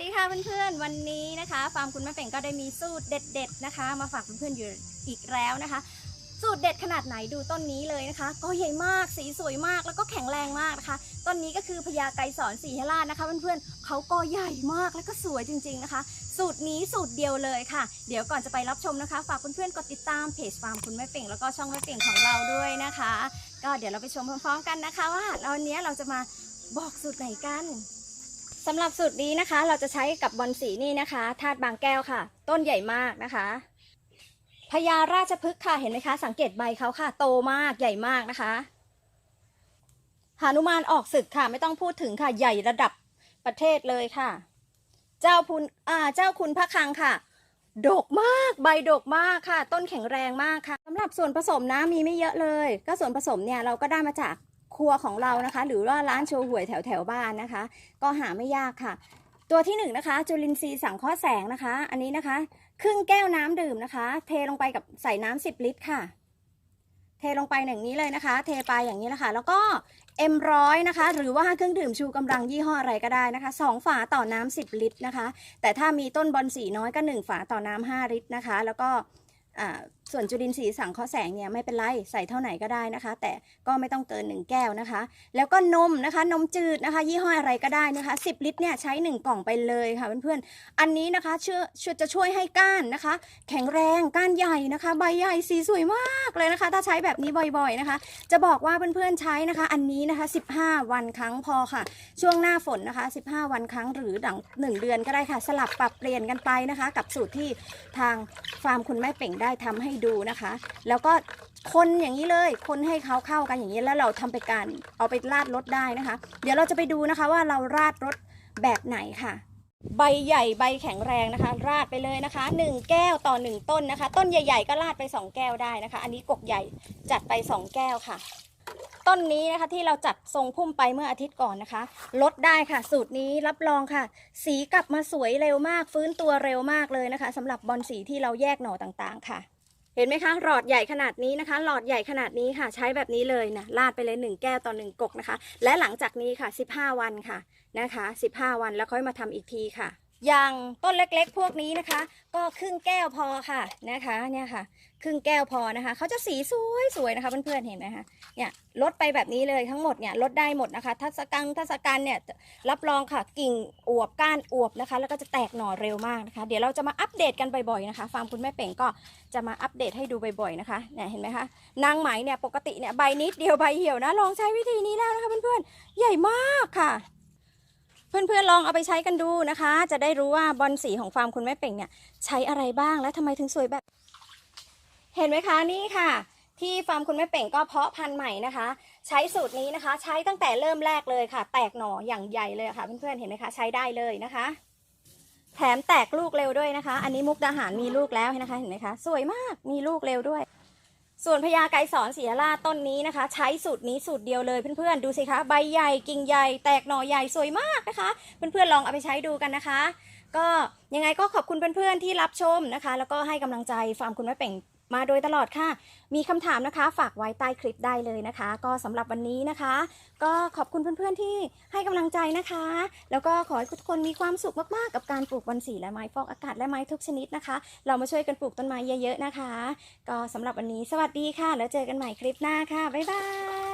วัสดีค่ะเพื่อนๆ วันนี้นะคะฟาร์มคุณแม่เป่งก็ได้มีสูตรเด็ด ๆนะคะ มาฝากเพื่อนๆอยู่อีกแล้วนะคะ สูตรเด็ดขนาดไหนดูต้นนี้เลยนะคะ ก็ใหญ่มากสีสวยมากแล้วก็แข็งแรงมากนะคะต้นนี้ก็คือพญาไกรสอนสีหราชนะคะเพื่อนๆเขาก็ใหญ่มากแล้วก็สวยจริง ๆนะคะ สูตรนี้สูตรเดียวเลยค่ะ เดี๋ยวก่อนจะไปรับชมนะคะ ฝากเพื่อนๆกดติดตามเพจฟาร์มคุณแม่เป่งแล้วก็ช่องแม่เป่งของเราด้วยนะคะ ก็เดี๋ยวเราไปชมพร้อมๆกันนะคะว่าวันนี้เราจะมาบอกสูตรไหนกัน สำหรับสูตรนี้นะคะ เราจะใช้กับบอลสีนี่นะคะธาตุบางแก้วค่ะ ต้นใหญ่มากนะคะพญาราชพฤกษ์ค่ะเห็นไหมคะ สังเกตใบเขาค่ะ โตมากใหญ่มากนะคะหานุมานออกศึกค่ะ ไม่ต้องพูดถึงค่ะ ใหญ่ระดับประเทศเลยค่ะ เจ้าพุนอ่าเจ้าคุณพระคังค่ะดกมากใบดกมากค่ะ ต้นแข็งแรงมากค่ะสำหรับส่วนผสมนะมีไม่เยอะเลย ก็ส่วนผสมเนี่ยเราก็ได้มาจาก ครัวของเรานะคะ หรือว่าร้านโชว์หวยแถวแถวๆบ้านนะคะ ก็หาไม่ยากค่ะ ตัวที่หนึ่งนะคะจุลินทรีย์สังเคราะห์แสงนะคะ อันนี้นะคะ ครึ่งแก้วน้ำดื่มนะคะ เทลงไปกับใส่น้ำสิบลิตรค่ะ เทลงไปอย่างนี้เลยนะคะ เทไปอย่างนี้แหละค่ะแล้วก็เอ็มร้อยนะคะ หรือว่าเครื่องดื่มชูกำลังยี่ห้ออะไรก็ได้นะคะสองฝาต่อน้ำสิบลิตรนะคะ แต่ถ้ามีต้นบอลสีน้อยก็หนึ่งฝาต่อน้ำห้าลิตรนะคะ แล้วก็อ่า ส่วนจุลินทรีย์สังเคราะห์แสงเนี่ยไม่เป็นไรใส่เท่าไหนก็ได้นะคะ แต่ก็ไม่ต้องเกิน 1 แก้วนะคะ แล้วก็นมนะคะ นมจืดนะคะ ยี่ห้ออะไรก็ได้นะคะ 10 ลิตรเนี่ยใช้ 1 กล่องไปเลยค่ะเพื่อนๆอันนี้นะคะเชื่อช่วยจะช่วยให้ก้านนะคะ แข็งแรงก้านใหญ่นะคะ ใบใหญ่สีสวยมากเลยนะคะ ถ้าใช้แบบนี้บ่อยๆนะคะ จะบอกว่าเพื่อนๆใช้นะคะ อันนี้นะคะ 15 วันครั้งพอค่ะ ช่วงหน้าฝนนะคะ 15 วันครั้งหรือหลัง1เดือนก็ได้ค่ะ สลับปรับเปลี่ยนกันไปนะคะ กับสูตรที่ทางฟาร์มคุณแม่เป่งได้ทำให้ดูนะคะ แล้วก็คนอย่างนี้เลย คนให้เขาเข้ากันอย่างนี้แล้วเราทำไปการเอาไปราดรถได้นะคะ เดี๋ยวเราจะไปดูนะคะว่าเราราดรถแบบไหนค่ะ ใบใหญ่ใบแข็งแรงนะคะ ราดไปเลยนะคะ 1 แก้วต่อ 1 ต้นนะคะ ต้นใหญ่ๆ ก็ราดไป 2 แก้วได้นะคะ อันนี้กกใหญ่จัดไป 2 แก้วค่ะต้นนี้นะคะที่เราจัดทรงพุ่มไปเมื่ออาทิตย์ก่อนนะคะ ลดได้ค่ะ สูตรนี้รับรองค่ะ สีกลับมาสวยเร็วมาก ฟื้นตัวเร็วมากเลยนะคะสำหรับบอลสีที่เราแยกหน่อต่างๆค่ะ ห็นไหมคะหลอดใหญ่ขนาดนี้นะคะ หลอดใหญ่ขนาดนี้ค่ะ ใช้แบบนี้เลยนะลาดไปเลย 1 แก้วต่อ 1 กกนะคะ และหลังจากนี้ค่ะ 15 วันค่ะนะคะ 15 วันแล้วค่อยมาทำอีกทีค่ะ อย่างต้นเล็กๆ พวกนี้นะคะ ก็ครึ่งแก้วพอค่ะนะคะเนี่ยค่ะ ครึ่งแก้วพอนะคะเขาจะสีสวยสวยๆนะคะเพื่อนๆเห็นไหมคะเนี่ยลดไปแบบนี้เลยทั้งหมดเนี่ยลดได้หมดนะคะทัศกังทัศกันเนี่ยรับรองค่ะกิ่งอวบก้านอวบนะคะ แล้วก็จะแตกหน่อเร็วมากนะคะ เดี๋ยวเราจะมาอัปเดตกันบ่อยๆนะคะฟาร์มคุณแม่เป่งก็จะมาอัปเดตให้ดูบ่อยๆนะคะเนี่ยเห็นไหมคะนางไหมเนี่ยปกติเนี่ยใบนิดเดียวใบเหี่ยวนะลองใช้วิธีนี้แล้วนะคะเพื่อนๆใหญ่มากค่ะ เพื่อนๆลองเอาไปใช้กันดูนะคะ จะได้รู้ว่าบอลสีของฟาร์มคุณแม่เป่งเนี่ยใช้อะไรบ้างและทำไมถึงสวยแบบ เห็นไหมคะนี่ค่ะ ที่ฟาร์มคุณแม่เป่งก็เพาะพันธุ์ใหม่นะคะ ใช้สูตรนี้นะคะ ใช้ตั้งแต่เริ่มแรกเลยค่ะ แตกหน่ออย่างใหญ่เลยค่ะ เพื่อนๆเห็นไหมคะใช้ได้เลยนะคะ แถมแตกลูกเร็วด้วยนะคะ อันนี้มุกดาหารมีลูกแล้วนะคะ เห็นไหมคะ สวยมากมีลูกเร็วด้วย ส่วนพญาไกสอนเสียราต้นนี้นะคะ ใช้สูตรนี้สูตรเดียวเลยเพื่อนๆดูสิคะใบใหญ่กิ่งใหญ่แตกหน่อใหญ่สวยมากนะคะ เพื่อนๆลองเอาไปใช้ดูกันนะคะ ก็ยังไงก็ขอบคุณเพื่อนๆที่รับชมนะคะ แล้วก็ให้กำลังใจฟาร์มคุณแม่เป่ง มาโดยตลอดค่ะ มีคำถามนะคะ ฝากไว้ใต้คลิปได้เลยนะคะ ก็สำหรับวันนี้นะคะ ก็ขอบคุณเพื่อนๆที่ให้กำลังใจนะคะ แล้วก็ขอให้ทุกคนมีความสุขมากๆ กับการปลูกบอนสีและไม้ฟอกอากาศและไม้ทุกชนิดนะคะ เรามาช่วยกันปลูกต้นไม้เยอะๆนะคะ ก็สำหรับวันนี้สวัสดีค่ะ แล้วเจอกันใหม่คลิปหน้าค่ะบ๊ายบาย